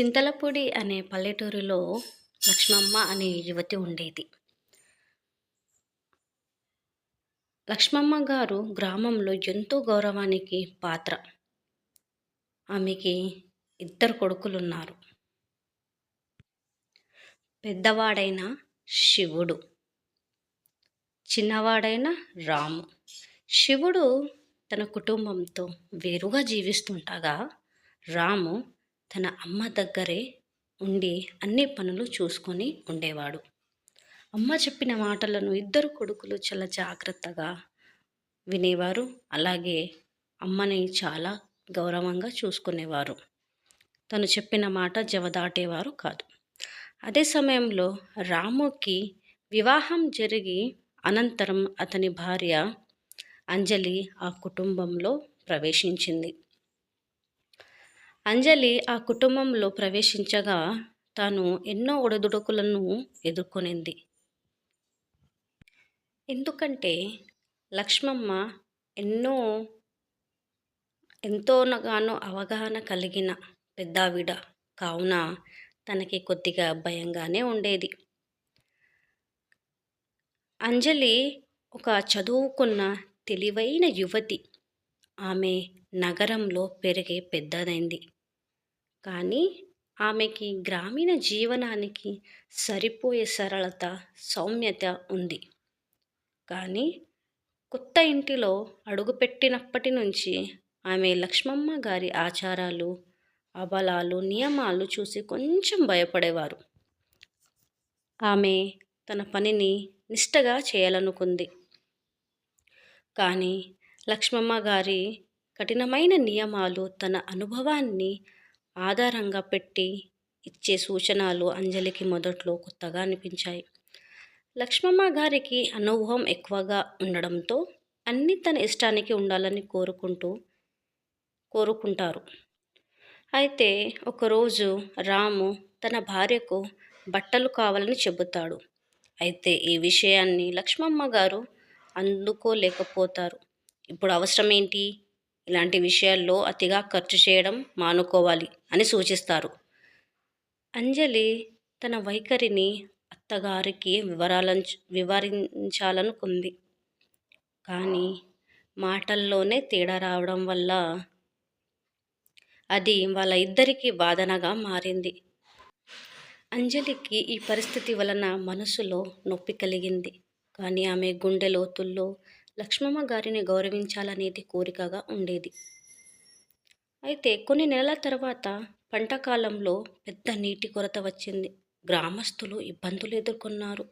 చింతలపూడి అనే పల్లెటూరిలో లక్ష్మమ్మ అనే యువతి ఉండేది. లక్ష్మమ్మ గారు గ్రామంలో ఎంతో గౌరవానికి పాత్ర. ఆమెకి ఇద్దరు కొడుకులున్నారు. పెద్దవాడైన శివుడు చిన్నవాడైన రాము. శివుడు తన కుటుంబంతో వేరుగా జీవిస్తుండగా రాము తన అమ్మ దగ్గరే ఉండి అన్ని పనులు చూసుకొని ఉండేవాడు. అమ్మ చెప్పిన మాటలను ఇద్దరు కొడుకులు చాలా జాగ్రత్తగా వినేవారు. అలాగే అమ్మని చాలా గౌరవంగా చూసుకునేవారు. తను చెప్పిన మాట జవదాటేవారు కాదు. అదే సమయంలో రాముకి వివాహం జరిగి అనంతరం అతని భార్య అంజలి ఆ కుటుంబంలో ప్రవేశించింది. అంజలి ఆ కుటుంబంలో ప్రవేశించగా తాను ఎన్నో ఒడిదుడుకులను ఎదుర్కొనింది. ఎందుకంటే లక్ష్మమ్మ ఎన్నో ఎంతోనగానో అవగాహన కలిగిన పెద్దావిడ. కావున తనకి కొద్దిగా భయంగానే ఉండేది. అంజలి ఒక చదువుకున్న తెలివైన యువతి. ఆమె నగరంలో పెరిగే పెద్దదైంది. కానీ ఆమెకి గ్రామీణ జీవనానికి సరిపోయే సరళత సౌమ్యత ఉంది. కానీ కొత్త ఇంటిలో అడుగుపెట్టినప్పటి నుంచి ఆమె లక్ష్మమ్మ గారి ఆచారాలు అబలాలు నియమాలు చూసి కొంచెం భయపడేవారు. ఆమె తన పనిని నిష్టగా చేయాలనుకుంది. కానీ లక్ష్మమ్మ గారి కఠినమైన నియమాలు తన అనుభవాన్ని ఆధారంగా పెట్టి ఇచ్చే సూచనలు అంజలికి మొదట్లో కొత్తగా అనిపించాయి. లక్ష్మమ్మ గారికి అనుభవం ఎక్కువగా ఉండడంతో అన్నీ తన ఇష్టానికి ఉండాలని కోరుకుంటూ కోరుకుంటారు. అయితే ఒకరోజు రాము తన భార్యకు బట్టలు కావాలని చెబుతాడు. అయితే ఈ విషయాన్ని లక్ష్మమ్మ గారు అందుకోలేకపోతారు. ఇప్పుడు అవసరం ఏంటి ఇలాంటి విషయాల్లో అతిగా ఖర్చు చేయడం మానుకోవాలి అని సూచిస్తారు. అంజలి తన వైఖరిని అత్తగారికి వివరాల వివరించాలనుకుంది. కానీ మాటల్లోనే తేడా రావడం వల్ల అది వాళ్ళ ఇద్దరికీ వాదనగా మారింది. అంజలికి ఈ పరిస్థితి వలన మనసులో నొప్పి కలిగింది. కానీ ఆమె గుండె లోతుల్లో లక్ష్మమ్మ గారిని గౌరవించాలనేది కోరికగా ఉండేది. అయితే కొన్ని నెలల తర్వాత పంట కాలంలో పెద్ద నీటి కొరత వచ్చింది. గ్రామస్తులు ఇబ్బందులు ఎదుర్కొన్నారు.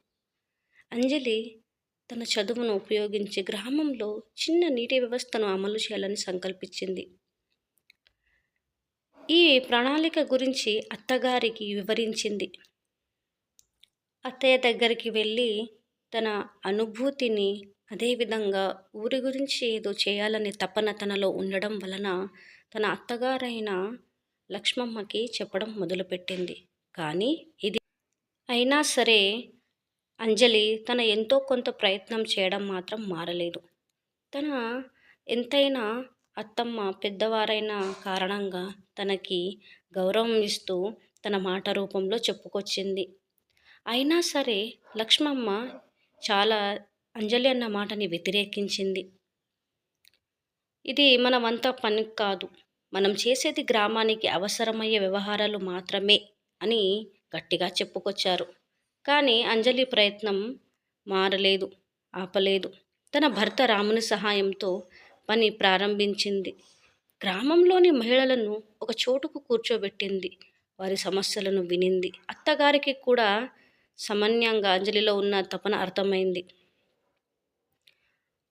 అంజలి తన చదువును ఉపయోగించి గ్రామంలో చిన్న నీటి వ్యవస్థను అమలు చేయాలని సంకల్పించింది. ఈ ప్రణాళిక గురించి అత్తగారికి వివరించింది. అత్తయ్య దగ్గరికి వెళ్ళి తన అనుభూతిని అదేవిధంగా ఊరి గురించి ఏదో చేయాలనే తపన తనలో ఉండడం వలన తన అత్తగారైన లక్ష్మమ్మకి చెప్పడం మొదలుపెట్టింది. కానీ ఇది అయినా సరే అంజలి తన ఎంతో కొంత ప్రయత్నం చేయడం మాత్రం మారలేదు. తన ఎంతైనా అత్తమ్మ పెద్దవారైన కారణంగా తనకి గౌరవం ఇస్తూ తన మాట రూపంలో చెప్పుకొచ్చింది. అయినా సరే లక్ష్మమ్మ చాలా అంజలి అన్న మాటని వ్యతిరేకించింది. ఇది మనమంతా పని కాదు. మనం చేసేది గ్రామానికి అవసరమయ్యే వ్యవహారాలు మాత్రమే అని గట్టిగా చెప్పుకొచ్చారు. కానీ అంజలి ప్రయత్నం మారలేదు ఆపలేదు. తన భర్త రాముని సహాయంతో పని ప్రారంభించింది. గ్రామంలోని మహిళలను ఒక చోటుకు కూర్చోబెట్టింది. వారి సమస్యలను వినింది. అత్తగారికి కూడా సమన్యంగా అంజలిలో ఉన్న తపన అర్థమైంది.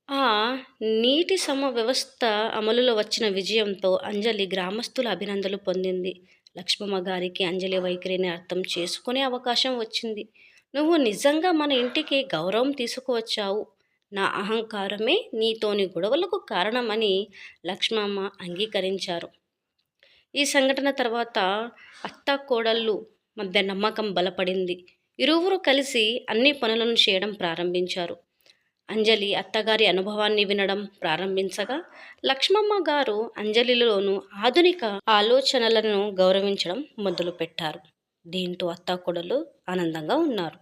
ఆ నీటి సమ వ్యవస్థ అమలులో వచ్చిన విజయంతో అంజలి గ్రామస్తుల అభినందనలు పొందింది. లక్ష్మమ్మ గారికి అంజలి వైఖరిని అర్థం చేసుకునే అవకాశం వచ్చింది. నువ్వు నిజంగా మన ఇంటికి గౌరవం తీసుకువచ్చావు. నా అహంకారమే నీతోని గొడవలకు కారణమని లక్ష్మమ్మ అంగీకరించారు. ఈ సంఘటన తర్వాత అత్త కోడళ్ళు మధ్య నమ్మకం బలపడింది. ఇరువురు కలిసి అన్ని పనులను చేయడం ప్రారంభించారు. అంజలి అత్తగారి అనుభవాన్ని వినడం ప్రారంభించగా లక్ష్మమ్మ గారు అంజలిలోను ఆధునిక ఆలోచనలను గౌరవించడం మొదలుపెట్టారు. దీంతో అత్తాకోడలు ఆనందంగా ఉన్నారు.